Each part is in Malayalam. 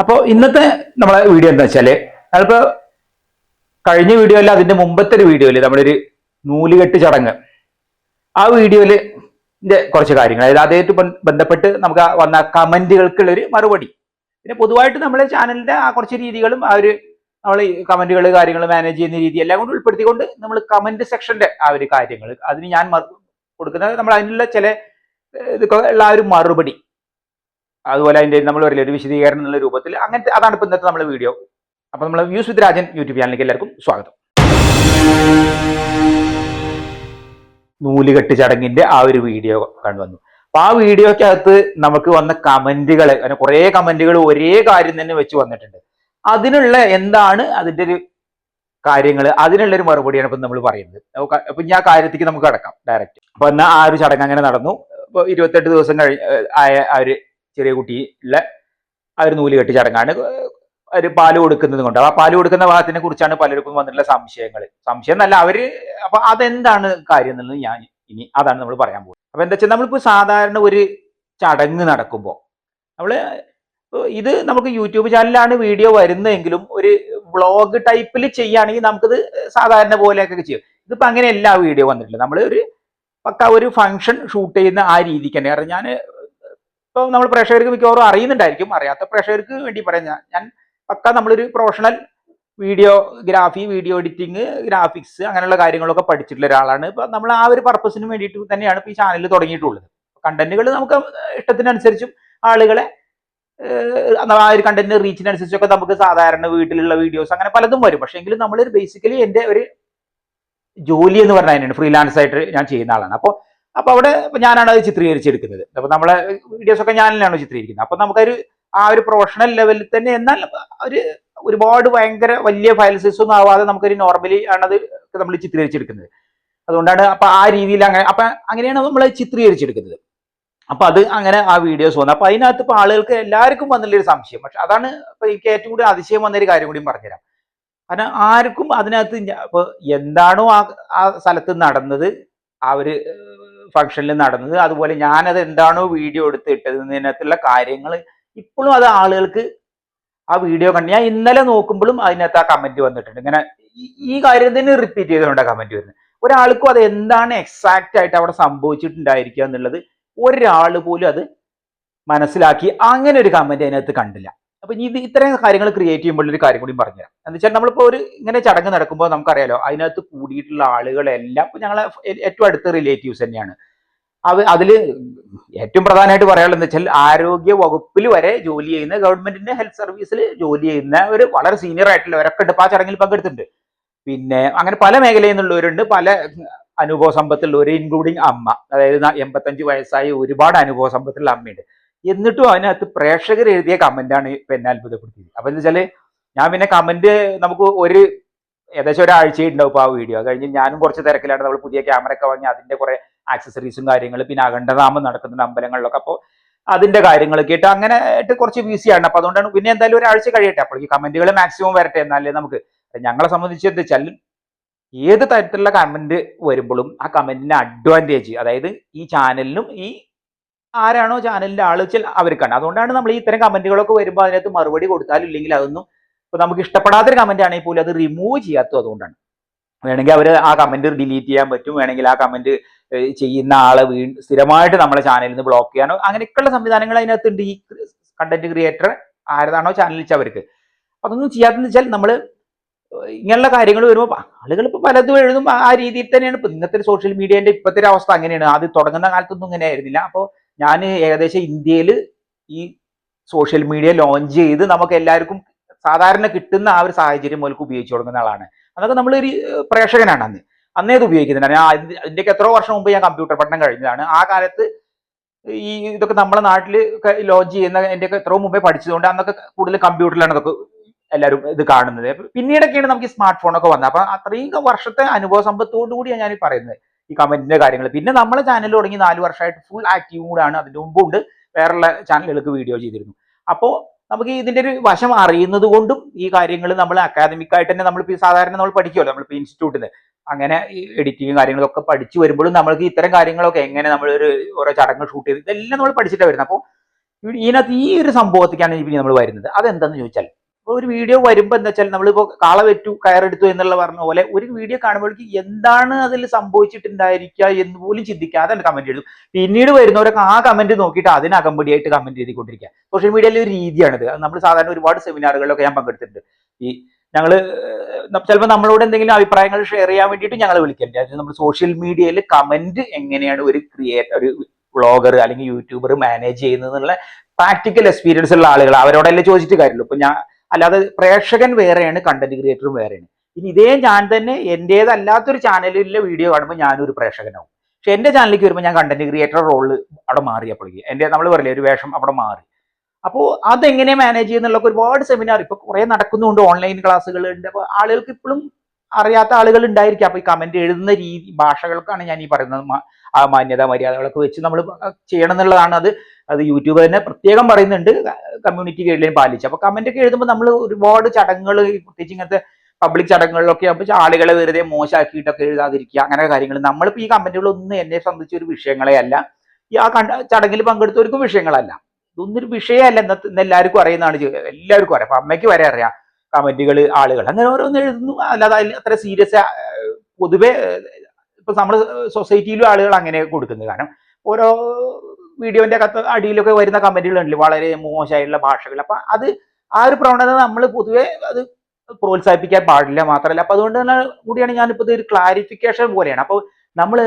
അപ്പോൾ ഇന്നത്തെ നമ്മളെ വീഡിയോ എന്താ വെച്ചാൽ അതിപ്പോ കഴിഞ്ഞ അല്ല അതിന്റെ മുമ്പത്തെ ഒരു വീഡിയോയിൽ നമ്മളൊരു നൂലുകെട്ട് ചടങ്ങ്. ആ വീഡിയോയിൽ കുറച്ച് കാര്യങ്ങൾ. അതായത് അതായിട്ട് ബന്ധപ്പെട്ട് നമുക്ക് വന്ന കമന്റുകൾക്കുള്ള ഒരു മറുപടി. പിന്നെ പൊതുവായിട്ട് നമ്മളെ ചാനലിന്റെ ആ കുറച്ച് രീതികളും ആ ഒരു നമ്മൾ കമന്റുകൾ കാര്യങ്ങൾ മാനേജ് ചെയ്യുന്ന രീതി എല്ലാം കൊണ്ട് ഉൾപ്പെടുത്തിക്കൊണ്ട് നമ്മൾ കമന്റ് സെക്ഷന്റെ ആ ഒരു കാര്യങ്ങൾ അതിന് ഞാൻ കൊടുക്കുന്നത് കൊടുക്കുന്ന നമ്മൾ അതിനുള്ള ചില ഉള്ള ആ ഒരു മറുപടി. അതുപോലെ അതിന്റെ നമ്മൾ പറയില്ല ഒരു വിശദീകരണം എന്നുള്ള രൂപത്തിൽ അങ്ങനത്തെ അതാണ് ഇപ്പോൾ ഇന്നത്തെ നമ്മുടെ വീഡിയോ അപ്പോൾ നമ്മൾ വ്യൂസ് വിത്ത് രാജൻ യൂട്യൂബ് ചാനലിലേക്ക് എല്ലാവർക്കും സ്വാഗതം. നൂലുകെട്ട് ചടങ്ങിന്റെ ആ ഒരു വീഡിയോ കണ്ടുവന്നു അപ്പൊ ആ വീഡിയോക്കകത്ത് നമുക്ക് വന്ന കമന്റുകൾ അങ്ങനെ കുറേ കമന്റുകൾ ഒരേ കാര്യം തന്നെ വെച്ച് വന്നിട്ടുണ്ട്. അതിനുള്ള എന്താണ് അതിന്റെ ഒരു കാര്യങ്ങൾ അതിനുള്ള ഒരു മറുപടിയാണ് ഇപ്പം നമ്മൾ പറയുന്നത്. അപ്പം ഞാൻ കാര്യത്തേക്ക് നമുക്ക് കടക്കാം. ഡയറക്റ്റ് അപ്പൊ എന്നാൽ ആ ഒരു ചടങ്ങ് അങ്ങനെ നടന്നു. ഇപ്പൊ ഇരുപത്തെട്ട് ദിവസം കഴിഞ്ഞ ആയ ആ ഒരു ചെറിയ കുട്ടിയിലെ ആ ഒരു നൂൽ കെട്ടി ചടങ്ങാണ് ഒരു പാൽ കൊടുക്കുന്നത് കൊണ്ട്. ആ പാൽ കൊടുക്കുന്ന ഭാഗത്തിനെ കുറിച്ചാണ് പലർക്കും വന്നിട്ടുള്ള സംശയങ്ങൾ സംശയം എന്നല്ല അവർ അപ്പൊ അതെന്താണ് കാര്യം എന്നുള്ളത് ഞാൻ ഇനി അതാണ് നമ്മൾ പറയാൻ പോകുന്നത്. അപ്പൊ എന്താ വെച്ചാൽ നമ്മളിപ്പോ സാധാരണ ഒരു ചടങ്ങ് നടക്കുമ്പോൾ നമ്മൾ ഇത് നമുക്ക് യൂട്യൂബ് ചാനലിലാണ് വീഡിയോ വരുന്നതെങ്കിലും ഒരു വ്ളോഗ് ടൈപ്പിൽ ചെയ്യുകയാണെങ്കിൽ നമുക്കിത് സാധാരണ പോലെയൊക്കെ ചെയ്യും. ഇതിപ്പോ അങ്ങനെയല്ല എല്ലാ വീഡിയോ വന്നിട്ടില്ല നമ്മൾ ഒരു പക്ക ഒരു ഫംഗ്ഷൻ ഷൂട്ട് ചെയ്യുന്ന ആ രീതിക്ക് തന്നെ. കാരണം ഞാൻ ഇപ്പൊ നമ്മൾ പ്രേക്ഷകർക്ക് മിക്കവാറും അറിയുന്നുണ്ടായിരിക്കും. അറിയാത്ത പ്രേക്ഷകർക്ക് വേണ്ടി പറയാം. ഞാൻ പക്ക നമ്മളൊരു professional videography video editing graphics അങ്ങനെയുള്ള കാര്യങ്ങളൊക്കെ പഠിച്ചിട്ടുള്ള ഒരാളാണ്. ഇപ്പൊ നമ്മൾ ആ ഒരു പർപ്പസിന് വേണ്ടിയിട്ട് തന്നെയാണ് ഇപ്പൊ ഈ ചാനൽ തുടങ്ങിയിട്ടുള്ളത്. കണ്ടന്റുകൾ നമുക്ക് ഇഷ്ടത്തിനനുസരിച്ചും ആളുകളെ ആ ഒരു കണ്ടന്റ് റീച്ചിനനുസരിച്ചൊക്കെ നമുക്ക് സാധാരണ വീട്ടിലുള്ള വീഡിയോസ് അങ്ങനെ പലതും വരും. പക്ഷേ എങ്കിലും നമ്മളൊരു ബേസിക്കലി എന്റെ ഒരു ജോലി എന്ന് പറഞ്ഞാൽ അതിനാണ്. ഫ്രീലാൻസ് ആയിട്ട് ഞാൻ ചെയ്യുന്ന ആളാണ്. അപ്പോൾ അപ്പോൾ അവിടെ ഞാനാണ് അത് ചിത്രീകരിച്ചെടുക്കുന്നത്. അപ്പോൾ നമ്മളെ വീഡിയോസ് ഒക്കെ ഞാനാണ് ചിത്രീകരിക്കുന്നത്. അപ്പോൾ നമുക്കൊരു ആ ഒരു പ്രൊഫഷണൽ ലെവലിൽ തന്നെ എന്നാൽ ഒരു ഒരുപാട് ഭയങ്കര വലിയ ഫയൽ സൈസ് ഒന്നും ആവാതെ നമുക്കൊരു നോർമലി ആണത് നമ്മൾ ചിത്രീകരിച്ചെടുക്കുന്നത്. അതുകൊണ്ടാണ് അപ്പൊ ആ രീതിയിൽ അങ്ങനെ അപ്പൊ അങ്ങനെയാണ് നമ്മൾ ചിത്രീകരിച്ചെടുക്കുന്നത്. അപ്പൊ അത് അങ്ങനെ ആ വീഡിയോസ് വന്നു. അപ്പൊ അതിനകത്ത് ഇപ്പൊ ആളുകൾക്ക് എല്ലാവർക്കും വന്നുള്ളൊരു സംശയം. പക്ഷെ അതാണ് ഇപ്പൊ എനിക്ക് ഏറ്റവും കൂടുതൽ അതിശയം വന്നൊരു കാര്യം കൂടി പറഞ്ഞുതരാം. കാരണം ആർക്കും അതിനകത്ത് ഇപ്പൊ എന്താണോ ആ ആ സ്ഥലത്ത് നടന്നത് ആ ഒരു ഫംഗ്ഷനിൽ നടന്നത്. അതുപോലെ ഞാനത് എന്താണോ വീഡിയോ എടുത്ത് ഇട്ടതിനകത്തുള്ള കാര്യങ്ങൾ ഇപ്പോഴും അത് ആളുകൾക്ക് ആ വീഡിയോ കണ്ട് ഞാൻ ഇന്നലെ നോക്കുമ്പോഴും അതിനകത്ത് ആ കമന്റ് വന്നിട്ടുണ്ട്. ഇങ്ങനെ ഈ- കാര്യം തന്നെ റിപ്പീറ്റ് ചെയ്തുകൊണ്ട് കമന്റ് വരുന്നത്. ഒരാൾക്കും അത് എന്താണ് എക്സാക്റ്റ് ആയിട്ട് അവിടെ സംഭവിച്ചിട്ടുണ്ടായിരിക്കുക എന്നുള്ളത് ഒരാൾ പോലും അത് മനസ്സിലാക്കി അങ്ങനെ ഒരു കമന്റ് അതിനകത്ത് കണ്ടില്ല. അപ്പൊ ഇത് ഇത്രയും കാര്യങ്ങൾ ക്രിയേറ്റ് ചെയ്യുമ്പോൾ ഒരു കാര്യം കൂടി പറഞ്ഞുതരാം. എന്ന് വെച്ചാൽ നമ്മളിപ്പോ ഒരു ഇങ്ങനെ ചടങ്ങ് നടക്കുമ്പോൾ നമുക്കറിയാലോ അതിനകത്ത് കൂടിയിട്ടുള്ള ആളുകളെല്ലാം ഇപ്പൊ ഞങ്ങളെ ഏറ്റവും അടുത്ത റിലേറ്റീവ്സ് തന്നെയാണ്. അവ അതിൽ ഏറ്റവും പ്രധാനമായിട്ട് പറയാനുള്ളത് വെച്ചാൽ ആരോഗ്യ വകുപ്പിൽ വരെ ജോലി ചെയ്യുന്ന ഗവൺമെന്റിന്റെ ഹെൽത്ത് സർവീസിൽ ജോലി ചെയ്യുന്ന ഒരു വളരെ സീനിയർ ആയിട്ടുള്ളവരൊക്കെ ഉണ്ട്. ആ ചടങ്ങിൽ പങ്കെടുത്തിട്ടുണ്ട്. പിന്നെ അങ്ങനെ പല മേഖലയിൽ നിന്നുള്ളവരുണ്ട്. പല അനുഭവ സമ്പത്തുള്ളവർ ഇൻക്ലൂഡിങ് അമ്മ. അതായത് എൺപത്തഞ്ച് വയസ്സായ ഒരുപാട് അനുഭവ സമ്പത്തുള്ള അമ്മയുണ്ട്. എന്നിട്ടും അതിനകത്ത് പ്രേക്ഷകർ എഴുതിയ കമന്റാണ് എന്നെ അത്ഭുതപ്പെടുത്തിയത്. അപ്പൊ എന്താ വെച്ചാൽ ഞാൻ പിന്നെ കമന്റ് നമുക്ക് ഒരു ഏകദേശം ഒരാഴ്ച ഉണ്ടാവും ആ വീഡിയോ കഴിഞ്ഞ് ഞാനും കുറച്ച് തിരക്കിലാണ്. നമ്മൾ പുതിയ ക്യാമറ ഒക്കെ വാങ്ങി അതിന്റെ കുറെ ആക്സസറീസും കാര്യങ്ങളും പിന്നെ അഖണ്ഡനാമം നടക്കുന്നുണ്ട് അമ്പലങ്ങളിലൊക്കെ. അപ്പോൾ അതിന്റെ കാര്യങ്ങളൊക്കെ ആയിട്ട് അങ്ങനെ ആയിട്ട് കുറച്ച് ബിസിയാണ് അപ്പൊ അതുകൊണ്ടാണ് പിന്നെ എന്തായാലും ഒരാഴ്ച കഴിയട്ടെ. അപ്പോൾ ഈ കമന്റുകൾ മാക്സിമം വരട്ടെ. എന്നാലേ നമുക്ക് ഞങ്ങളെ സംബന്ധിച്ച് എന്താ വെച്ചാൽ ഏത് തരത്തിലുള്ള കമന്റ് വരുമ്പോഴും ആ കമന്റിന് അഡ്വാന്റേജ് അതായത് ഈ ചാനലിനും ഈ ആരാണോ ചാനലിന്റെ ആൾ വെച്ചാൽ അവർക്കാണ് അതുകൊണ്ടാണ് നമ്മൾ ഇത്തരം കമന്റുകളൊക്കെ വരുമ്പോൾ അതിനകത്ത് മറുപടി കൊടുത്താലും ഇല്ലെങ്കിൽ അതൊന്നും ഇപ്പൊ നമുക്ക് ഇഷ്ടപ്പെടാത്തൊരു കമന്റ് ആണെങ്കിൽ പോലും അത് റിമൂവ് ചെയ്യാത്തത് അതുകൊണ്ടാണ്. വേണമെങ്കിൽ അവർ ആ കമന്റ് ഡിലീറ്റ് ചെയ്യാൻ പറ്റും. വേണമെങ്കിൽ ആ കമന്റ് ചെയ്യുന്ന ആളെ വീ സ്ഥിരമായിട്ട് നമ്മളെ ചാനലിൽ നിന്ന് ബ്ലോക്ക് ചെയ്യാനോ അങ്ങനെയൊക്കെയുള്ള സംവിധാനങ്ങൾ അതിനകത്തുണ്ട് ഈ കണ്ടന്റ് ക്രിയേറ്റർ ആരതാണോ ചാനൽ വെച്ചാൽ അവർക്ക് അതൊന്നും ചെയ്യാത്തെന്ന് വെച്ചാൽ നമ്മൾ ഇങ്ങനെയുള്ള കാര്യങ്ങൾ വരുമ്പോൾ ആളുകൾ ഇപ്പോൾ പലതും എഴുതും. ആ- ആ രീതിയിൽ തന്നെയാണ്. ഇപ്പം ഇന്നത്തെ സോഷ്യൽ മീഡിയേന്റെ ഇപ്പോഴത്തെ ഒരു അവസ്ഥ അങ്ങനെയാണ്. അത് തുടങ്ങുന്ന കാലത്തൊന്നും ഇങ്ങനെ ആയിരുന്നില്ല. അപ്പോൾ ഞാൻ ഏകദേശം ഇന്ത്യയിൽ ഈ സോഷ്യൽ മീഡിയ ലോഞ്ച് ചെയ്ത് നമുക്ക് എല്ലാവർക്കും സാധാരണ കിട്ടുന്ന ആ ഒരു സാഹചര്യം മുതൽക്ക് ഉപയോഗിച്ചു തുടങ്ങുന്ന ആളാണ്. അതൊക്കെ നമ്മളൊരു പ്രേക്ഷകനാണ് അന്ന്. അന്നേ ഇത് ഉപയോഗിക്കുന്നുണ്ട് ഞാൻ അതിന്റെയൊക്കെ എത്രയോ വർഷം മുമ്പ് ഞാൻ കമ്പ്യൂട്ടർ പഠനം കഴിഞ്ഞതാണ്. ആ കാലത്ത് ഈ ഇതൊക്കെ നമ്മുടെ നാട്ടിൽ ലോഞ്ച് ചെയ്യുന്ന എന്റെയൊക്കെ എത്രയോ മുമ്പേ പഠിച്ചതുകൊണ്ട് അന്നൊക്കെ കൂടുതൽ കമ്പ്യൂട്ടറിലാണ് ഇതൊക്കെ എല്ലാവരും ഇത് കാണുന്നത്. പിന്നീടൊക്കെയാണ് നമുക്ക് ഈ സ്മാർട്ട് ഫോണൊക്കെ വന്നത്. അപ്പം അത്രയും വർഷത്തെ അനുഭവ സമ്പത്തോടു കൂടിയാണ് ഞാൻ പറയുന്നത്. ഈ കമന്റിന്റെ കാര്യങ്ങൾ പിന്നെ നമ്മളെ ചാനൽ തുടങ്ങി നാല് വർഷമായിട്ട് ഫുൾ ആക്റ്റീവ് കൂടാണ്. അതിന്റെ മുമ്പുണ്ട് വേറെയുള്ള ചാനലുകൾക്ക് വീഡിയോ ചെയ്തിരുന്നു. അപ്പോൾ നമുക്ക് ഇതിന്റെ ഒരു വശം അറിയുന്നത് കൊണ്ടും ഈ കാര്യങ്ങൾ നമ്മൾ അക്കാദമിക് ആയിട്ട് തന്നെ നമ്മൾ സാധാരണ നമ്മൾ പഠിക്കുമല്ലോ നമ്മളിപ്പോൾ ഇൻസ്റ്റിറ്റ്യൂട്ടിൽ അങ്ങനെ ഈ എഡിറ്റിങ് കാര്യങ്ങളൊക്കെ പഠിച്ചു വരുമ്പോഴും നമ്മൾക്ക് ഇത്തരം കാര്യങ്ങളൊക്കെ എങ്ങനെ നമ്മൾ ഒരു ഓരോ ചടങ്ങ് ഷൂട്ട് ചെയ്ത് ഇതെല്ലാം നമ്മൾ പഠിച്ചിട്ടാണ് വരുന്നത്. അപ്പോൾ ഇതിനകത്ത് ഈ ഒരു സംഭവത്തേക്കാണ് ഇനി നമ്മൾ വരുന്നത്. അതെന്താന്ന് ചോദിച്ചാൽ ഒരു വീഡിയോ വരുമ്പോൾ എന്താ വെച്ചാൽ നമ്മളിപ്പോ കാള വെറ്റു കയറെടുത്തു എന്നുള്ള പറഞ്ഞ പോലെ ഒരു വീഡിയോ കാണുമ്പോഴേക്ക് എന്താണ് അതിൽ സംഭവിച്ചിട്ടുണ്ടായിരിക്കുക എന്ന് പോലും ചിന്തിക്കാതെ കമന്റ് എഴുതും പിന്നീട് വരുന്നവരൊക്കെ ആ കമന്റ് നോക്കിയിട്ട് അതിന് അകമ്പടിയായിട്ട് കമന്റ് എഴുതിക്കൊണ്ടിരിക്കുക സോഷ്യൽ മീഡിയയിലെ ഒരു രീതിയാണിത്. നമ്മൾ സാധാരണ ഒരുപാട് സെമിനാറുകളിലൊക്കെ ഞാൻ പങ്കെടുത്തിട്ടുണ്ട്. ഈ ഞങ്ങൾ ചിലപ്പോൾ നമ്മളോട് എന്തെങ്കിലും അഭിപ്രായങ്ങൾ ഷെയർ ചെയ്യാൻ വേണ്ടിയിട്ട് ഞങ്ങൾ അതായത് നമ്മൾ സോഷ്യൽ മീഡിയയിൽ കമന്റ് എങ്ങനെയാണ് ഒരു ക്രിയേറ്റ് ഒരു വ്ളോഗർ അല്ലെങ്കിൽ യൂട്യൂബർ മാനേജ് ചെയ്യുന്നത് എന്നുള്ള പ്രാക്ടിക്കൽ എക്സ്പീരിയൻസ് ഉള്ള ആളുകൾ അവരോടല്ലേ ചോദിച്ചിട്ട് കാര്യമുള്ളൂ ഇപ്പൊ ഞാൻ അല്ലാതെ പ്രേക്ഷകൻ വേറെയാണ് കണ്ടന്റ് ക്രിയേറ്ററും വേറെയാണ്. ഇനി ഇതേ ഞാൻ തന്നെ എന്റേതല്ലാത്തൊരു ചാനലിലെ വീഡിയോ കാണുമ്പോൾ ഞാനൊരു പ്രേക്ഷകനാവും. പക്ഷെ എന്റെ ചാനലിലേക്ക് വരുമ്പോൾ ഞാൻ കണ്ടന്റ് ക്രിയേറ്റർ റോൾ അവിടെ മാറിയപ്പോഴേക്ക് എന്റെ നമ്മൾ പറയില്ലേ ഒരു വേഷം അവിടെ മാറി. അപ്പോൾ അതെങ്ങനെ മാനേജ് ചെയ്യുന്നുള്ള ഒരുപാട് സെമിനാർ ഇപ്പൊ കുറേ നടക്കുന്നുണ്ട് ഓൺലൈൻ ക്ലാസ്സുകൾ ഉണ്ട് അപ്പോൾ ആളുകൾക്ക് ഇപ്പോഴും അറിയാത്ത ആളുകൾ ഉണ്ടായിരിക്കും. അപ്പൊ ഈ കമന്റ് എഴുതുന്ന രീതി ഭാഷകൾക്കാണ് ഞാൻ ഈ പറയുന്നത്. ആ മാന്യത മര്യാദകളൊക്കെ വെച്ച് നമ്മൾ ചെയ്യണം എന്നുള്ളതാണ് അത്. അത് യൂട്യൂബ് തന്നെ പ്രത്യേകം പറയുന്നുണ്ട്. കമ്മ്യൂണിറ്റി ഗൈഡ്ലൈൻ പാലിച്ച്. അപ്പൊ കമന്റ് ഒക്കെ എഴുതുമ്പോൾ നമ്മൾ ഒരുപാട് ചടങ്ങുകൾ പ്രത്യേകിച്ച് ഇങ്ങനത്തെ പബ്ലിക് ചടങ്ങുകളിലൊക്കെ ആകുമ്പോൾ ആളുകളെ വെറുതെ മോശമാക്കിയിട്ടൊക്കെ എഴുതാതിരിക്കുക അങ്ങനെ കാര്യങ്ങൾ. നമ്മളിപ്പോൾ ഈ കമന്റുകളൊന്നും എന്നെ സംബന്ധിച്ച ഒരു വിഷയങ്ങളെ അല്ല. ഈ ആ കണ്ട ചടങ്ങിൽ പങ്കെടുത്തവർക്കും വിഷയങ്ങളല്ല. ഇതൊന്നൊരു വിഷയമല്ല ഇന്ന് എല്ലാവർക്കും അറിയുന്നതാണ്. എല്ലാവർക്കും അറിയാം. അപ്പൊ അമ്മയ്ക്ക് വരെ അറിയാം. കമന്റുകൾ ആളുകൾ അങ്ങനെ ഓരോന്ന് എഴുതുന്നു. അല്ലാതെ അതിൽ അത്ര സീരിയസ് പൊതുവെ ഇപ്പൊ നമ്മുടെ സൊസൈറ്റിയിലും ആളുകൾ അങ്ങനെ കൊടുക്കുന്നത്. കാരണം ഓരോ വീഡിയോന്റെ കത്ത് അടിയിലൊക്കെ വരുന്ന കമന്റുകളുണ്ടല്ലോ വളരെ മോശമായിട്ടുള്ള ഭാഷകൾ. അപ്പൊ അത് ആ ഒരു പ്രവണത നമ്മൾ പൊതുവെ അത് പ്രോത്സാഹിപ്പിക്കാൻ പാടില്ല മാത്രമല്ല. അപ്പൊ അതുകൊണ്ട് തന്നെ കൂടിയാണ് ഞാനിപ്പോ ഇത് ഒരു ക്ലാരിഫിക്കേഷൻ പോലെയാണ്. അപ്പൊ നമ്മൾ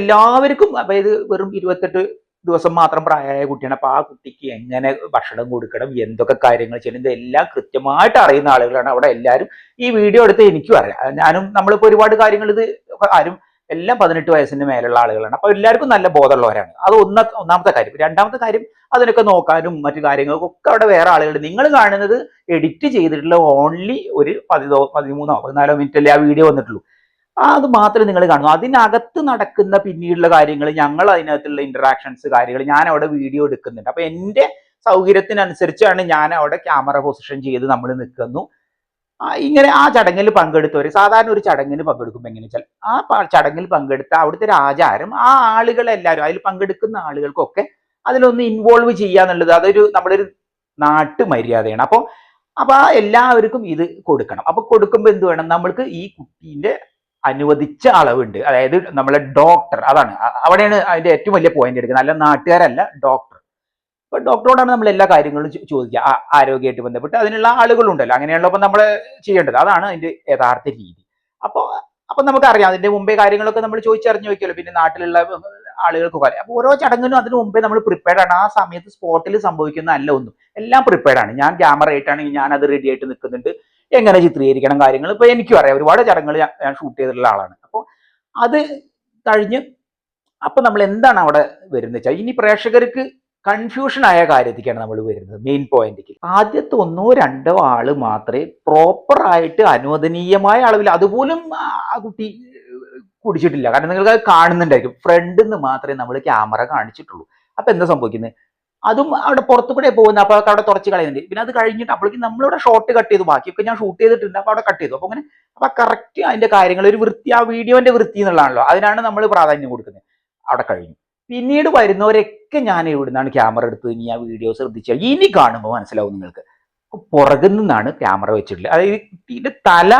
എല്ലാവർക്കും അപ്പൊ ഇത് വെറും ഇരുപത്തെട്ട് ദിവസം മാത്രം പ്രായമായ കുട്ടിയാണ്. അപ്പൊ ആ കുട്ടിക്ക് എങ്ങനെ ഭക്ഷണം കൊടുക്കണം എന്തൊക്കെ കാര്യങ്ങൾ ചെയ്യണം ഇതെല്ലാം കൃത്യമായിട്ട് അറിയുന്ന ആളുകളാണ്. അവിടെ എല്ലാവരും ഈ വീഡിയോ എടുത്ത് എനിക്കും അറിയാം. ഞാനും നമ്മളിപ്പോ ഒരുപാട് കാര്യങ്ങൾ ഇത് ആരും എല്ലാം പതിനെട്ട് വയസ്സിന് മേലുള്ള ആളുകളാണ്. അപ്പൊ എല്ലാവർക്കും നല്ല ബോധമുള്ളവരാണ്. അത് ഒന്ന ഒന്നാമത്തെ കാര്യം. രണ്ടാമത്തെ കാര്യം അതിനൊക്കെ നോക്കാനും മറ്റു കാര്യങ്ങൾക്കും ഒക്കെ അവിടെ വേറെ ആളുകൾ നിങ്ങൾ കാണുന്നത് എഡിറ്റ് ചെയ്തിട്ടുള്ള ഓൺലി ഒരു പതിനോ പതിമൂന്നോ പതിനാലോ മിനിറ്റ് അല്ലേ ആ വീഡിയോ വന്നിട്ടുള്ളൂ. അത് മാത്രമേ നിങ്ങൾ കാണൂ. അതിനകത്ത് നടക്കുന്ന പിന്നീടുള്ള കാര്യങ്ങൾ ഞങ്ങൾ അതിനകത്തുള്ള ഇന്ററാക്ഷൻസ് കാര്യങ്ങൾ ഞാൻ അവിടെ വീഡിയോ എടുക്കുന്നുണ്ട്. അപ്പൊ എന്റെ സൗകര്യത്തിനനുസരിച്ചാണ് ഞാൻ അവിടെ ക്യാമറ പൊസിഷൻ ചെയ്ത് നമ്മൾ നിൽക്കുന്നു ഇങ്ങനെ ആ ചടങ്ങിൽ പങ്കെടുത്തവർ സാധാരണ ഒരു ചടങ്ങിൽ പങ്കെടുക്കുമ്പോൾ എങ്ങനെ വെച്ചാൽ ആ ചടങ്ങിൽ പങ്കെടുത്ത അവിടുത്തെ ഒരു ആചാരം ആ ആളുകളെല്ലാവരും അതിൽ പങ്കെടുക്കുന്ന ആളുകൾക്കൊക്കെ അതിലൊന്ന് ഇൻവോൾവ് ചെയ്യാന്നുള്ളത് അതൊരു നമ്മളൊരു നാട്ടു മര്യാദയാണ്. അപ്പോൾ അപ്പൊ ആ എല്ലാവർക്കും ഇത് കൊടുക്കണം. അപ്പൊ കൊടുക്കുമ്പോൾ എന്ത് വേണം? നമ്മൾക്ക് ഈ കുട്ടീന്റെ അനുവദിച്ച അളവുണ്ട്. അതായത് നമ്മളെ ഡോക്ടർ അതാണ്. അവിടെയാണ് അതിന്റെ ഏറ്റവും വലിയ പോയിന്റ് എടുക്കുന്നത്. നല്ല നാട്ടുകാരല്ല ഡോക്ടർ ഇപ്പൊ ഡോക്ടറോടാണ് നമ്മൾ എല്ലാ കാര്യങ്ങളും ചോദിക്കുക. ആരോഗ്യമായിട്ട് ബന്ധപ്പെട്ട് അതിനുള്ള ആളുകളുണ്ടല്ലോ. അങ്ങനെയുള്ളപ്പോൾ നമ്മൾ ചെയ്യേണ്ടത്. അതാണ് അതിന്റെ യഥാർത്ഥ രീതി. അപ്പോൾ അപ്പൊ നമുക്കറിയാം അതിന്റെ മുമ്പേ കാര്യങ്ങളൊക്കെ നമ്മൾ ചോദിച്ചറിഞ്ഞു നോക്കിയല്ലോ. പിന്നെ നാട്ടിലുള്ള ആളുകൾക്കൊക്കെ അറിയാം. അപ്പൊ ഓരോ ചടങ്ങിനും അതിന് മുമ്പേ നമ്മൾ പ്രിപ്പയർഡ് ആണ്. ആ സമയത്ത് സ്പോട്ടിൽ സംഭവിക്കുന്ന അല്ല ഒന്നും. എല്ലാം പ്രിപ്പയർഡ് ആണ്. ഞാൻ ക്യാമറ ആയിട്ടാണെങ്കിൽ ഞാൻ അത് റെഡി ആയിട്ട് നിൽക്കുന്നുണ്ട്. എങ്ങനെ ചിത്രീകരിക്കണം കാര്യങ്ങൾ? ഇപ്പൊ എനിക്കും അറിയാം. ഒരുപാട് ചടങ്ങുകൾ ഞാൻ- ഷൂട്ട് ചെയ്തിട്ടുള്ള ആളാണ്. അപ്പോൾ അത് കഴിഞ്ഞ് അപ്പൊ നമ്മൾ എന്താണ് അവിടെ വരുന്നത് വെച്ചാൽ ഇനി പ്രേക്ഷകർക്ക് കൺഫ്യൂഷൻ ആയ കാര്യത്തിലേക്കാണ് നമ്മൾ വരുന്നത് മെയിൻ പോയിന്റിലേക്ക് ആദ്യത്തെ ഒന്നോ രണ്ടോ ആൾ മാത്രമേ പ്രോപ്പർ ആയിട്ട് അനുവദനീയമായ അളവിൽ അതുപോലും ആ ആ കുട്ടി കുടിച്ചിട്ടില്ല. കാരണം നിങ്ങൾക്ക് അത് കാണുന്നുണ്ടായിരിക്കും. ഫ്രണ്ടിൽ നിന്ന് മാത്രമേ നമ്മൾ ക്യാമറ കാണിച്ചിട്ടുള്ളൂ. അപ്പൊ എന്താ സംഭവിക്കുന്നത്? അതും അവിടെ പുറത്തു കൂടെ പോകുന്ന. അപ്പൊ അതൊക്കെ അവിടെ തുറച്ച് കളയുന്നുണ്ട്. പിന്നെ അത് കഴിഞ്ഞിട്ട് അപ്പോഴേക്കും നമ്മളിവിടെ ഷോർട്ട് കട്ട് ചെയ്തു. ബാക്കിയൊക്കെ ഞാൻ ഷൂട്ട് ചെയ്തിട്ടുണ്ട്. അപ്പൊ അവിടെ കട്ട് ചെയ്തു. അപ്പൊ അങ്ങനെ അപ്പൊ കറക്റ്റ് അതിന്റെ കാര്യങ്ങൾ. ഒരു വൃത്തി ആ വീഡിയോന്റെ വൃത്തി എന്നുള്ളതാണല്ലോ. അതിനാണ് നമ്മൾ പ്രാധാന്യം കൊടുക്കുന്നത്. അവിടെ കഴിഞ്ഞു. പിന്നീട് വരുന്നവരൊക്കെ ഞാൻ എവിടുന്നാണ് ക്യാമറ എടുത്ത് ഇനി ആ വീഡിയോ ശ്രദ്ധിച്ചാൽ ഇനി കാണുമ്പോൾ മനസ്സിലാവും നിങ്ങൾക്ക്. പുറകിൽ നിന്നാണ് ക്യാമറ വെച്ചിട്ടുള്ളത്. അതായത് ഇതിന്റെ തല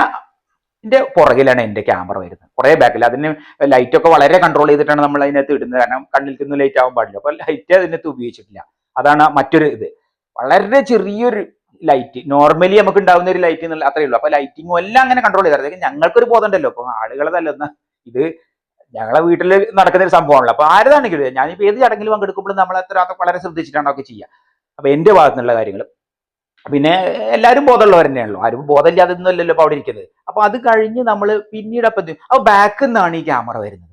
പുറകിലാണ് എന്റെ ക്യാമറ വരുന്നത്. കുറെ ബാക്കിൽ അതിന് ലൈറ്റ് ഒക്കെ വളരെ കൺട്രോൾ ചെയ്തിട്ടാണ് നമ്മൾ അതിനകത്ത് ഇടുന്നത്. കാരണം കണ്ണിൽക്കൊന്നും ലൈറ്റ് ആവാൻ പാടില്ല. അപ്പോൾ ലൈറ്റ് അതിനകത്ത് ഉപയോഗിച്ചിട്ടില്ല. അതാണ് മറ്റൊരു ഇത്. വളരെ ചെറിയൊരു ലൈറ്റ് നോർമലി നമുക്ക് ഉണ്ടാവുന്ന ഒരു ലൈറ്റ് എന്നുള്ള അത്രേ ഉള്ളൂ. അപ്പൊ ലൈറ്റിങ്ങും എല്ലാം അങ്ങനെ കൺട്രോൾ ചെയ്താൽ ഞങ്ങൾക്കൊരു ബോധം ഉണ്ടല്ലോ അപ്പൊ ആളുകളതല്ലോ തല്ലുന്ന ഇത് ഞങ്ങളെ വീട്ടിൽ നടക്കുന്ന ഒരു സംഭവമാണല്ലോ. അപ്പൊ ആരതാണെങ്കിലും ഞാനിപ്പോ ഏത് ചടങ്ങിൽ പങ്കെടുക്കുമ്പോഴും നമ്മൾ അത്ര വളരെ ശ്രദ്ധിച്ചിട്ടാണ് ഒക്കെ ചെയ്യുക. അപ്പോൾ എന്റെ ഭാഗത്തുനിന്നുള്ള കാര്യങ്ങൾ പിന്നെ എല്ലാവരും ബോധമുള്ളവർ തന്നെയാണല്ലോ. ആരും ബോധമില്ലാതെ ഒന്നുമല്ലല്ലോ ഇപ്പൊ അവിടെ ഇരിക്കുന്നത്. അപ്പോൾ അത് കഴിഞ്ഞ് നമ്മൾ പിന്നീട് അപ്പം എന്ത് അപ്പോൾ അപ്പൊ ബാക്കിൽ നിന്നാണ് ഈ ക്യാമറ വരുന്നത്.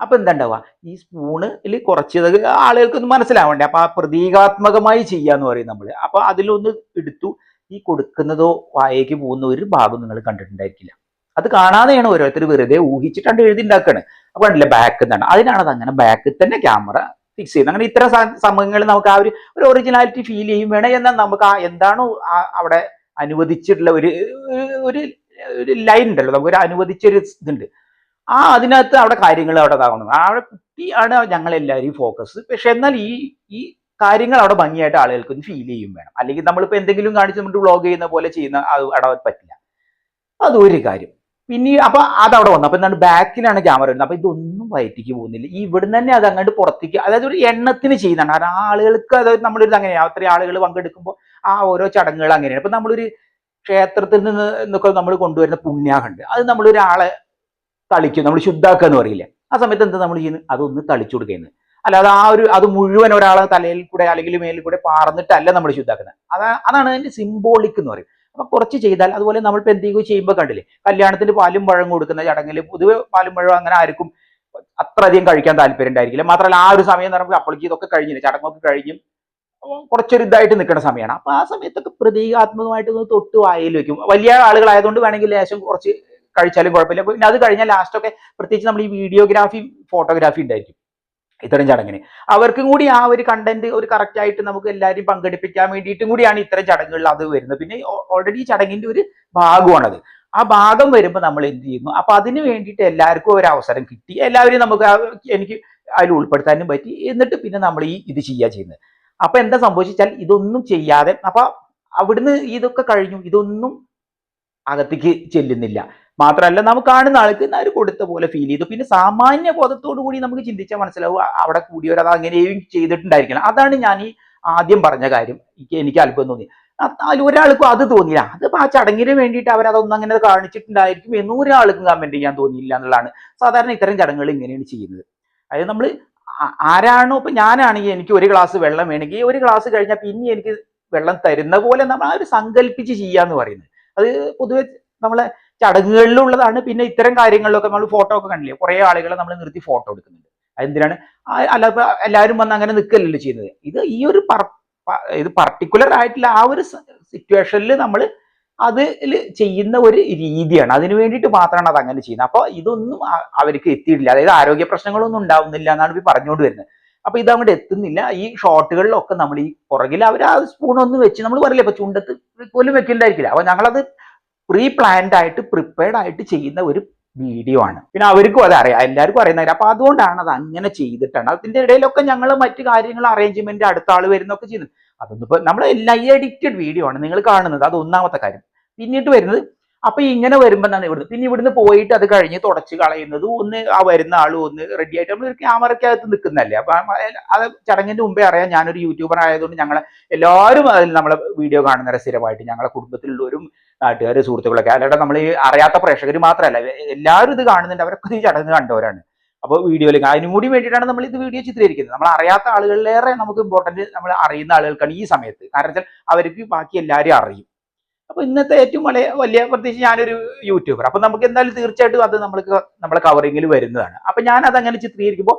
അപ്പൊ എന്താ ഉണ്ടാവുക ഈ സ്പൂണിൽ കുറച്ച് ആളുകൾക്കൊന്ന് മനസ്സിലാവണ്ടേ. അപ്പോൾ ആ പ്രതീകാത്മകമായി ചെയ്യാന്ന് പറയും നമ്മൾ അപ്പോൾ അതിലൊന്ന് എടുത്തു ഈ കൊടുക്കുന്നതോ വായയ്ക്ക് പോകുന്ന ഒരു ഭാഗം നിങ്ങൾ കണ്ടിട്ടുണ്ടായിരിക്കില്ല. അത് കാണാതെയാണ് ഓരോരുത്തർ വെറുതെ ഊഹിച്ചിട്ടാണ്ട് എഴുതി ഉണ്ടാക്കുകയാണ് അപ്പോൾ കണ്ടില്ല ബാക്ക് എന്നാണ് അതിനാണ് അത് അങ്ങനെ ബാക്കിൽ തന്നെ ക്യാമറ ഫിക്സ് ചെയ്യുന്നത് അങ്ങനെ ഇത്തരം സംഭവങ്ങൾ നമുക്ക് ആ ഒരു ഒരു ഒറിജിനാലിറ്റി ഫീൽ ചെയ്യും. വേണം എന്നാൽ നമുക്ക് ആ എന്താണോ അവിടെ അനുവദിച്ചിട്ടുള്ള ഒരു ഒരു ഒരു ലൈൻ ഉണ്ടല്ലോ. നമുക്ക് ഒരു അനുവദിച്ചൊരു ഇതുണ്ട്. ആ അതിനകത്ത് അവിടെ കാര്യങ്ങൾ അവിടെ ഇതാകണം അവിടെ കുട്ടിയാണ് ഞങ്ങളെല്ലാവരും ഫോക്കസ് പക്ഷെ എന്നാൽ ഈ ഈ കാര്യങ്ങൾ അവിടെ ഭംഗിയായിട്ട് ആളുകൾക്ക് ഒന്ന് ഫീൽ ചെയ്യും വേണം. അല്ലെങ്കിൽ നമ്മളിപ്പോൾ എന്തെങ്കിലും കാണിച്ച് നമ്മൾ വ്ളോഗ് ചെയ്യുന്ന പോലെ ചെയ്യുന്ന അത് അവിടെ പറ്റില്ല. അതൊരു കാര്യം. പിന്നെ അപ്പൊ അവിടെ വന്നു. അപ്പൊ എന്താണ്? ബാക്കിലാണ് ക്യാമറ വരുന്നത്. അപ്പൊ ഇതൊന്നും വയറ്റിക്ക് പോകുന്നില്ല. ഈ ഇവിടുന്ന് തന്നെ അത് അങ്ങോട്ട് പുറത്തേക്ക് അതായത് ഒരു എണ്ണത്തിന് ചെയ്യുന്നതാണ് കാരണം ആളുകൾക്ക് അതായത് നമ്മളൊരു അങ്ങനെയാണ് അത്രയും ആളുകൾ പങ്കെടുക്കുമ്പോൾ ആ ഓരോ ചടങ്ങുകൾ അങ്ങനെയാണ്. ഇപ്പൊ നമ്മളൊരു ക്ഷേത്രത്തിൽ നിന്ന് എന്നൊക്കെ നമ്മൾ കൊണ്ടുവരുന്ന പുണ്യാഹുണ്ട്. അത് നമ്മളൊരാളെ തളിക്കും. നമ്മൾ ശുദ്ധാക്കുക എന്ന് പറയില്ല? ആ സമയത്ത് എന്താ നമ്മൾ ചെയ്യുന്നത്? അതൊന്ന് തളിച്ചു കൊടുക്കുന്നത് അല്ലാതെ ആ ഒരു അത് മുഴുവൻ ഒരാളെ തലയിൽ കൂടെ അല്ലെങ്കിൽ മേലിൽ കൂടെ പാർന്നിട്ടല്ല നമ്മൾ ശുദ്ധാക്കുന്നത്. അതാ അതാണ് അതിന്റെ സിംബോളിക് എന്ന് പറയും. അപ്പൊ കുറച്ച് ചെയ്താൽ അതുപോലെ നമ്മൾ ഇപ്പൊ എന്തെങ്കിലും ചെയ്യുമ്പോൾ കണ്ടില്ലേ കല്യാണത്തിന് പാലും പഴം കൊടുക്കുന്ന ചടങ്ങിൽ പൊതുവെ പാലും പഴം അങ്ങനെ ആർക്കും അത്രയധികം കഴിക്കാൻ താല്പര്യം ഉണ്ടായിരിക്കില്ല. മാത്രമല്ല ആ ഒരു സമയം എന്ന് പറയുമ്പോൾ അപ്പോഴേക്ക് ഇതൊക്കെ കഴിഞ്ഞില്ല ചടങ്ങൊക്കെ കഴിഞ്ഞും. കുറച്ചൊരു ഇതായിട്ട് നിൽക്കുന്ന സമയമാണ്. അപ്പൊ ആ സമയത്തൊക്കെ പ്രതീകാത്മകമായിട്ട് ഒന്ന് തൊട്ട് വായിൽ വെക്കും വലിയ ആളുകളായതുകൊണ്ട് വേണമെങ്കിൽ ലേശം കുറച്ച് കഴിച്ചാലും കുഴപ്പമില്ല. പിന്നെ അത് കഴിഞ്ഞാൽ ലാസ്റ്റൊക്കെ പ്രത്യേകിച്ച് നമ്മൾ ഈ വീഡിയോഗ്രാഫി ഫോട്ടോഗ്രാഫി ഉണ്ടായിരിക്കും. ഇത്തരം ചടങ്ങിന്. അവർക്കും കൂടി ആ ഒരു കണ്ടന്റ് ഒരു കറക്റ്റ് ആയിട്ട് നമുക്ക് എല്ലാവരും പങ്കെടുപ്പിക്കാൻ വേണ്ടിയിട്ടും കൂടിയാണ് ഇത്തരം ചടങ്ങുകളിൽ അത് വരുന്നത്. പിന്നെ ഓൾറെഡി ചടങ്ങിന്റെ ഒരു ഭാഗമാണത്. ആ ഭാഗം വരുമ്പോൾ നമ്മൾ എന്ത് ചെയ്യുന്നു? അപ്പൊ അതിന് വേണ്ടിയിട്ട് എല്ലാവർക്കും ഒരു അവസരം കിട്ടി. എല്ലാവരും നമുക്ക് എനിക്ക് അതിൽ ഉൾപ്പെടുത്താനും പറ്റി. എന്നിട്ട് പിന്നെ നമ്മൾ ഈ ഇത് ചെയ്യുക ചെയ്യുന്നത്. അപ്പൊ എന്താ സംഭവിച്ചാൽ ഇതൊന്നും ചെയ്യാതെ അപ്പൊ അവിടുന്ന് ഇതൊക്കെ കഴിഞ്ഞു. ഇതൊന്നും അകത്തേക്ക് ചെല്ലുന്നില്ല. മാത്രമല്ല നമുക്ക് കാണുന്ന ആൾക്ക് അവർ കൊടുത്ത പോലെ ഫീൽ ചെയ്തു. പിന്നെ സാമാന്യ ബോധത്തോടു കൂടി നമുക്ക് ചിന്തിച്ചാൽ മനസ്സിലാവും അവിടെ കൂടിയവർ അത് അങ്ങനെയും ചെയ്തിട്ടുണ്ടായിരിക്കണം. അതാണ് ഞാൻ ഈ ആദ്യം പറഞ്ഞ കാര്യം. എനിക്ക് എനിക്ക് അല്പം തോന്നി. അതിൽ ഒരാൾക്കും അത് തോന്നിയില്ല. അത് ആ ചടങ്ങിന് വേണ്ടിയിട്ട് അവരതൊന്നും അങ്ങനെ കാണിച്ചിട്ടുണ്ടായിരിക്കും എന്ന് ഒരാൾക്കും കമന്റ് ചെയ്യാൻ തോന്നിയില്ല എന്നുള്ളതാണ്. സാധാരണ ഇത്തരം ചടങ്ങുകൾ ഇങ്ങനെയാണ് ചെയ്യുന്നത്. അതായത് നമ്മൾ ആരാണോ ഇപ്പൊ ഞാനാണെങ്കിൽ എനിക്ക് ഒരു ഗ്ലാസ് വെള്ളം വേണമെങ്കിൽ ഒരു ഗ്ലാസ് കഴിഞ്ഞാൽ പിന്നെ എനിക്ക് വെള്ളം തരുന്ന പോലെ നമ്മൾ ആ ഒരു സങ്കല്പിച്ച് ചെയ്യാന്ന് പറയുന്നത്. അത് പൊതുവെ നമ്മളെ ചടങ്ങുകളിലുള്ളതാണ്. പിന്നെ ഇത്തരം കാര്യങ്ങളിലൊക്കെ നമ്മൾ ഫോട്ടോ ഒക്കെ കണ്ടില്ലേ? കുറെ ആളുകളെ നമ്മൾ നിർത്തി ഫോട്ടോ എടുക്കുന്നുണ്ട്. അതെന്തിനാണ് അല്ല അല്ലാതെ എല്ലാവരും വന്ന് അങ്ങനെ നിൽക്കല്ലല്ലോ ചെയ്യുന്നത്. ഇത് ഈ ഒരു ഇത് പർട്ടിക്കുലർ ആയിട്ടുള്ള ആ ഒരു സിറ്റുവേഷനിൽ നമ്മൾ അതിൽ ചെയ്യുന്ന ഒരു രീതിയാണ്. അതിന് വേണ്ടിയിട്ട് മാത്രമാണ് അത് അങ്ങനെ ചെയ്യുന്നത്. അപ്പോൾ ഇതൊന്നും അവർക്ക് എത്തിയിട്ടില്ല. അതായത് ആരോഗ്യ പ്രശ്നങ്ങളൊന്നും ഉണ്ടാവുന്നില്ല എന്നാണ് ഇപ്പൊ പറഞ്ഞുകൊണ്ട് വരുന്നത്. അപ്പൊ ഇത് അങ്ങോട്ട് എത്തുന്നില്ല. ഈ ഷോട്ടുകളിലൊക്കെ നമ്മൾ ഈ പുറകിൽ അവർ ആ സ്പൂൺ ഒന്ന് വെച്ച് നമ്മൾ പറയില്ല ഇപ്പൊ ചുണ്ടത്ത് പോലും വെക്കുന്നുണ്ടായിരിക്കില്ല അപ്പൊ ഞങ്ങളത് പ്രീ പ്ലാൻഡ് ആയിട്ട് പ്രിപ്പയർഡ് ആയിട്ട് ചെയ്യുന്ന ഒരു വീഡിയോ ആണ്. പിന്നെ അവർക്കും അത് അറിയാം. എല്ലാവർക്കും അറിയുന്ന കാര്യം. അപ്പൊ അതുകൊണ്ടാണ് അത് അങ്ങനെ ചെയ്തിട്ടാണ്. അതിന്റെ ഇടയിലൊക്കെ ഞങ്ങൾ മറ്റു കാര്യങ്ങൾ അറേഞ്ച്മെന്റ് അടുത്ത ആൾ വരുന്നൊക്കെ ചെയ്യുന്നു അതൊന്നും ഇപ്പൊ നമ്മൾ എല്ലാ എഡിറ്റഡ് വീഡിയോ ആണ് നിങ്ങൾ കാണുന്നത്. അത് ഒന്നാമത്തെ കാര്യം. പിന്നീട് വരുന്നത് അപ്പൊ ഇങ്ങനെ വരുമ്പോൾ എന്താണ് ഇവിടുന്ന്? പിന്നെ ഇവിടുന്ന് പോയിട്ട് അത് കഴിഞ്ഞ് തുടച്ച് കളയുന്നത് ഒന്ന് ആ വരുന്ന ആളും ഒന്ന് റെഡി ആയിട്ട് നമ്മൾ ക്യാമറയ്ക്കകത്ത് നിൽക്കുന്നല്ലേ അപ്പൊ അത് ചടങ്ങിന്റെ മുമ്പേ അറിയാം. ഞാനൊരു യൂട്യൂബർ ആയതുകൊണ്ട് ഞങ്ങളെ എല്ലാവരും അതിൽ നമ്മളെ വീഡിയോ കാണുന്നവരെ സ്ഥിരമായിട്ട് ഞങ്ങളെ കുടുംബത്തിലുള്ളവരും നാട്ടുകാർ സുഹൃത്തുക്കളൊക്കെ. അല്ലാതെ നമ്മൾ ഈ അറിയാത്ത പ്രേക്ഷകർ മാത്രമല്ല എല്ലാവരും ഇത് കാണുന്നുണ്ട്. അവരൊക്കെ ഈ ചടങ്ങ് കണ്ടവരാണ്. അപ്പോൾ വീഡിയോയിൽ അതിനും കൂടി വേണ്ടിയിട്ടാണ് നമ്മൾ ഇത് വീഡിയോ ചിത്രീകരിക്കുന്നത്. നമ്മൾ അറിയാത്ത ആളുകളിലേറെ നമുക്ക് ഇമ്പോർട്ടന്റ് നമ്മൾ അറിയുന്ന ആളുകൾക്കാണ് ഈ സമയത്ത്. കാരണം വെച്ചാൽ അവർക്ക് ബാക്കി എല്ലാവരും അറിയും. അപ്പൊ ഇന്നത്തെ ഏറ്റവും വലിയ വലിയ പ്രത്യേകിച്ച് ഞാനൊരു യൂട്യൂബർ അപ്പൊ നമുക്ക് എന്തായാലും തീർച്ചയായിട്ടും അത് നമ്മൾക്ക് നമ്മളെ കവറിങ്ങിൽ വരുന്നതാണ്. അപ്പൊ ഞാൻ അതങ്ങനെ ചിത്രീകരിക്കുമ്പോൾ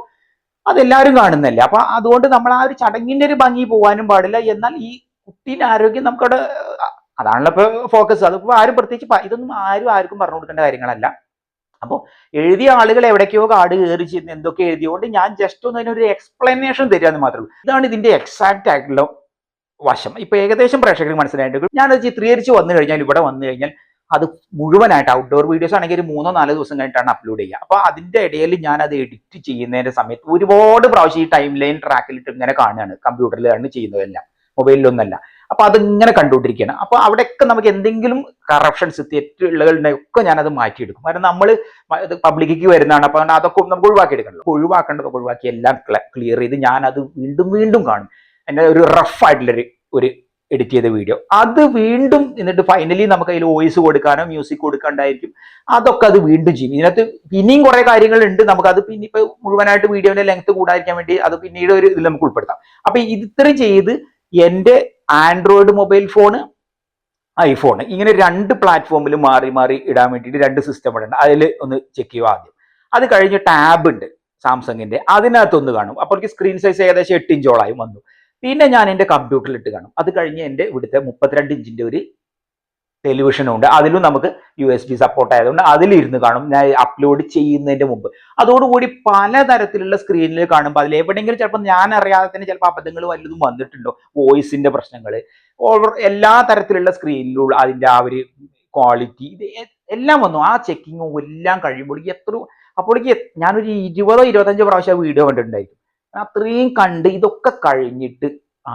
അതെല്ലാവരും കാണുന്നല്ലേ അപ്പൊ അതുകൊണ്ട് നമ്മൾ ആ ഒരു ചടങ്ങിന്റെ ഒരു ഭംഗി പോകാനും പാടില്ല. എന്നാൽ ഈ കുട്ടീന്റെ ആരോഗ്യം നമുക്കവിടെ അതാണല്ലോ ഇപ്പൊ ഫോക്കസ് അതിപ്പോ ആരും പ്രത്യേകിച്ച് ഇതൊന്നും ആരും ആർക്കും പറഞ്ഞു കൊടുക്കേണ്ട കാര്യങ്ങളല്ല. അപ്പോൾ എഴുതിയ ആളുകൾ എവിടേക്കോ കാട് കയറി ചെയ്യുന്ന എന്തൊക്കെ എഴുതിയോണ്ട് ഞാൻ ജസ്റ്റ് ഒന്ന് അതിനൊരു എക്സ്പ്ലനേഷൻ തരാന്ന് മാത്രമേ ഉള്ളൂ. ഇതാണ് ഇതിന്റെ എക്സാക്ട് ആയിട്ടുള്ള വശം. ഇപ്പൊ ഏകദേശം പ്രേക്ഷകർക്ക് മനസ്സിലായിട്ട്. ഞാനത് ചിത്രീകരിച്ച് വന്നു കഴിഞ്ഞാൽ ഇവിടെ വന്നു കഴിഞ്ഞാൽ അത് മുഴുവനായിട്ട് ഔട്ട്ഡോർ വീഡിയോസ് ആണെങ്കിൽ ഒരു മൂന്നോ നാലോ ദിവസം കഴിഞ്ഞിട്ടാണ് അപ്ലോഡ് ചെയ്യുക. അപ്പോൾ അതിന്റെ ഇടയിൽ ഞാൻ അത് എഡിറ്റ് ചെയ്യുന്നതിന്റെ സമയത്ത് ഒരുപാട് പ്രാവശ്യം ഈ ടൈം ലൈൻ ട്രാക്കിലിട്ട് ഇങ്ങനെ കാണുകയാണ്. കമ്പ്യൂട്ടറിലാണ് ചെയ്യുന്നതെല്ലാം. മൊബൈലിലൊന്നല്ല അപ്പൊ അതിങ്ങനെ കണ്ടുകൊണ്ടിരിക്കുകയാണ്. അപ്പൊ അവിടെയൊക്കെ നമുക്ക് എന്തെങ്കിലും കറപ്ഷൻസ് തെറ്റുള്ളകളുടെ ഒക്കെ ഞാനത് മാറ്റിയെടുക്കും. കാരണം നമ്മൾ പബ്ലിക്കിലേക്ക് വരുന്നതാണ്. അപ്പൊ അതൊക്കെ നമുക്ക് ഒഴിവാക്കിയെടുക്കണല്ലോ. ഒഴിവാക്കേണ്ടതൊക്കെ ഒഴിവാക്കി എല്ലാം ക്ലിയർ ചെയ്ത് ഞാൻ അത് വീണ്ടും വീണ്ടും കാണും. എന്റെ ഒരു റഫ് ആയിട്ടുള്ളൊരു ഒരു എഡിറ്റ് ചെയ്ത വീഡിയോ അത് വീണ്ടും എന്നിട്ട് ഫൈനലി നമുക്ക് അതിൽ വോയിസ് കൊടുക്കാനോ മ്യൂസിക് കൊടുക്കാണ്ടായിരിക്കും. അതൊക്കെ അത് വീണ്ടും ചെയ്യും. ഇതിനകത്ത് പിന്നെയും കുറെ കാര്യങ്ങളുണ്ട്. നമുക്ക് അത് പിന്നെ ഇപ്പൊ മുഴുവനായിട്ട് വീഡിയോന്റെ ലെങ്ത് കൂടാതിരിക്കാൻ വേണ്ടി അത് പിന്നീട് ഒരു ഇതിൽ നമുക്ക് ഉൾപ്പെടുത്താം. അപ്പൊ ഇത് ഇത്രയും ചെയ്ത് എന്റെ ആൻഡ്രോയിഡ് മൊബൈൽ ഫോണ് ഐഫോൺ ഇങ്ങനെ രണ്ട് പ്ലാറ്റ്ഫോമിൽ മാറി മാറി ഇടാൻ വേണ്ടിയിട്ട് രണ്ട് സിസ്റ്റം ഇവിടെ ഉണ്ട് അതിൽ ഒന്ന് ചെക്ക് ചെയ്യുക ആദ്യം. അത് കഴിഞ്ഞ് ടാബ് ഉണ്ട് സാംസങ്ങിന്റെ. അതിനകത്തൊന്ന് കാണും. അപ്പോൾ സ്ക്രീൻ സൈസ് ഏകദേശം എട്ട് ഇഞ്ചോളായി വന്നു. പിന്നെ ഞാൻ എന്റെ കമ്പ്യൂട്ടറിൽ ഇട്ട് കാണും. അത് കഴിഞ്ഞ് എന്റെ ഇവിടുത്തെ മുപ്പത്തിരണ്ട് ഇഞ്ചിന്റെ ഒരു ടെലിവിഷനും ഉണ്ട്. അതിലും നമുക്ക് യു എസ് ബി സപ്പോർട്ട് ആയതുകൊണ്ട് അതിലിരുന്ന് കാണും. ഞാൻ അപ്ലോഡ് ചെയ്യുന്നതിന്റെ മുമ്പ്. അതോടുകൂടി പലതരത്തിലുള്ള സ്ക്രീനിൽ കാണുമ്പോൾ അതിൽ എവിടെയെങ്കിലും ചിലപ്പോൾ ഞാൻ അറിയാതെ തന്നെ ചിലപ്പോൾ അബദ്ധങ്ങൾ വല്ലതും വന്നിട്ടുണ്ടോ? വോയിസിന്റെ പ്രശ്നങ്ങൾ ഓവർ എല്ലാ തരത്തിലുള്ള സ്ക്രീനിലുള്ള അതിന്റെ ആ ഒരു ക്വാളിറ്റി ഇത് എല്ലാം വന്നു. ആ ചെക്കിങ്ങും എല്ലാം കഴിയുമ്പോൾ എത്ര അപ്പോഴേക്ക് ഞാനൊരു ഇരുപതോ ഇരുപത്തഞ്ചോ പ്രാവശ്യം വീഡിയോ കണ്ടിട്ടുണ്ടായിരിക്കും അത്രയും കണ്ട് ഇതൊക്കെ കഴിഞ്ഞിട്ട്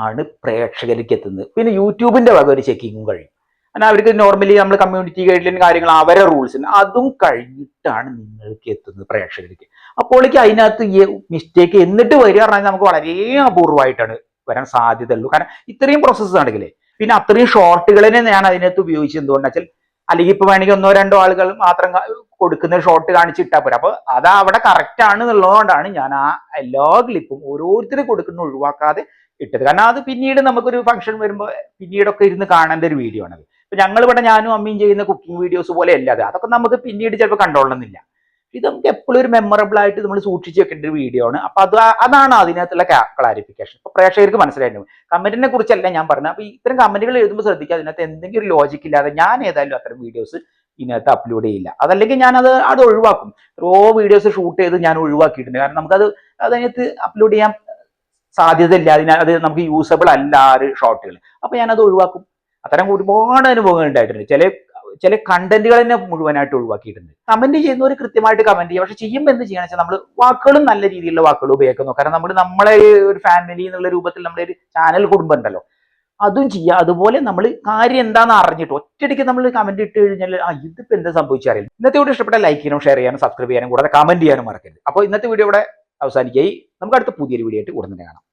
ആണ് പ്രേക്ഷകരിലേക്ക് എത്തുന്നത് പിന്നെ യൂട്യൂബിന്റെ വക ഒരു ചെക്കിങ്ങും കഴിയും കാരണം അവർക്ക് നോർമലി നമ്മൾ കമ്മ്യൂണിറ്റി ഗൈഡ്ലൈൻ കാര്യങ്ങൾ അവരെ റൂൾസ് അതും കഴിഞ്ഞിട്ടാണ് നിങ്ങൾക്ക് എത്തുന്നത് പ്രേക്ഷകർക്ക് അപ്പോഴേക്ക് അതിനകത്ത് മിസ്റ്റേക്ക് എന്നിട്ട് വരിക പറഞ്ഞാൽ നമുക്ക് വളരെ അപൂർവമായിട്ടാണ് വരാൻ സാധ്യത ഉള്ളൂ കാരണം ഇത്രയും പ്രോസസ്സ് ആണെങ്കിലേ പിന്നെ അത്രയും ഷോർട്ടുകളെ ഞാൻ അതിനകത്ത് ഉപയോഗിച്ചത്. എന്തുകൊണ്ടാ വെച്ചാൽ അല്ലെങ്കിൽ ഇപ്പൊ വേണമെങ്കിൽ ഒന്നോ രണ്ടോ ആളുകൾ മാത്രം കൊടുക്കുന്ന ഷോർട്ട് കാണിച്ചിട്ടാ പോരാ. അപ്പൊ അത് അവിടെ കറക്റ്റ് ആണ് എന്നുള്ളതുകൊണ്ടാണ് ഞാൻ ആ എല്ലാ ക്ലിപ്പും ഓരോരുത്തരും കൊടുക്കുന്ന ഒഴിവാക്കാതെ ഇട്ടത്. കാരണം അത് പിന്നീട് നമുക്കൊരു ഫംഗ്ഷൻ വരുമ്പോൾ പിന്നീടൊക്കെ ഇരുന്ന് കാണേണ്ട ഒരു വീഡിയോ ആണത്. ഞങ്ങൾ ഇവിടെ ഞാനും അമ്മയും ചെയ്യുന്ന കുക്കിംഗ് വീഡിയോസ് പോലെ അല്ല അത്. അതൊക്കെ നമുക്ക് പിന്നീട് ചിലപ്പോൾ കണ്ടോളണമെന്നില്ല ഇത് നമുക്ക് എപ്പോഴും ഒരു മെമ്മറബിൾ ആയിട്ട് നമ്മൾ സൂക്ഷിച്ച് വെക്കേണ്ട ഒരു വീഡിയോ ആണ്. അപ്പൊ അത് അതാണ് അതിനകത്തുള്ള ക്ലാരിഫിക്കേഷൻ അപ്പൊ പ്രേക്ഷകർക്ക് മനസ്സിലായിരുന്നു കമന്റിനെ കുറിച്ചല്ല ഞാൻ പറഞ്ഞത്. അപ്പൊ ഇത്തരം കമന്റുകൾ എഴുതുമ്പോൾ ശ്രദ്ധിക്കുക. അതിനകത്ത് എന്തെങ്കിലും ഒരു ലോജിക് ഇല്ലാതെ ഞാൻ ഏതായാലും അത്തരം വീഡിയോസ് ഇതിനകത്ത് അപ്ലോഡ് ചെയ്യില്ല. അതല്ലെങ്കിൽ ഞാൻ അത് അത് ഒഴിവാക്കും. റോ വീഡിയോസ് ഷൂട്ട് ചെയ്ത് ഞാൻ ഒഴിവാക്കിയിട്ടുണ്ട്. കാരണം നമുക്കത് അതിനകത്ത് അപ്ലോഡ് ചെയ്യാൻ സാധ്യതയില്ല. അതിന് അത് നമുക്ക് യൂസബിൾ അല്ല ആ ഒരു ഷോട്ടുകൾ അപ്പൊ ഞാനത് ഒഴിവാക്കും. അത്തരം ഒരുപാട് അനുഭവങ്ങൾ ഉണ്ടായിട്ടുണ്ട്. ചില ചില കണ്ടന്റുകൾ തന്നെ മുഴുവനായിട്ട് ഒഴിവാക്കിയിട്ടുണ്ട്. കമന്റ് ചെയ്യുന്നവർ കൃത്യമായിട്ട് കമന്റ് ചെയ്യുക. പക്ഷെ ചെയ്യുമ്പോൾ എന്ത് ചെയ്യണം വെച്ചാൽ നമ്മൾ വാക്കുകളും നല്ല രീതിയിലുള്ള വാക്കുകൾ ഉപയോഗിക്കുന്നു. കാരണം നമ്മൾ നമ്മളെ ഒരു ഫാമിലി എന്നുള്ള രൂപത്തിൽ നമ്മുടെ ഒരു ചാനൽ കുടുംബം ഉണ്ടല്ലോ. അതും ചെയ്യുക അതുപോലെ നമ്മൾ കാര്യം എന്താണെന്ന് അറിഞ്ഞിട്ട് ഒറ്റയടിക്ക് നമ്മൾ കമന്റ് ഇട്ട് കഴിഞ്ഞാൽ ആ ഇതിപ്പോ എന്താ സംഭവിച്ചറിയില്ല ഇന്നത്തെ വീഡിയോ ഇഷ്ടപ്പെട്ട ലൈക്ക് ചെയ്യാനും ഷെയർ ചെയ്യാനും സബ്സ്ക്രൈബ് ചെയ്യാനും കൂടാതെ കമന്റ് ചെയ്യാനും മറക്കരുത്. അപ്പോൾ ഇന്നത്തെ വീഡിയോ ഇവിടെ അവസാനിക്കായി നമുക്ക് അടുത്ത പുതിയൊരു വീഡിയോ ആയിട്ട് ഉടനെ കാണാം.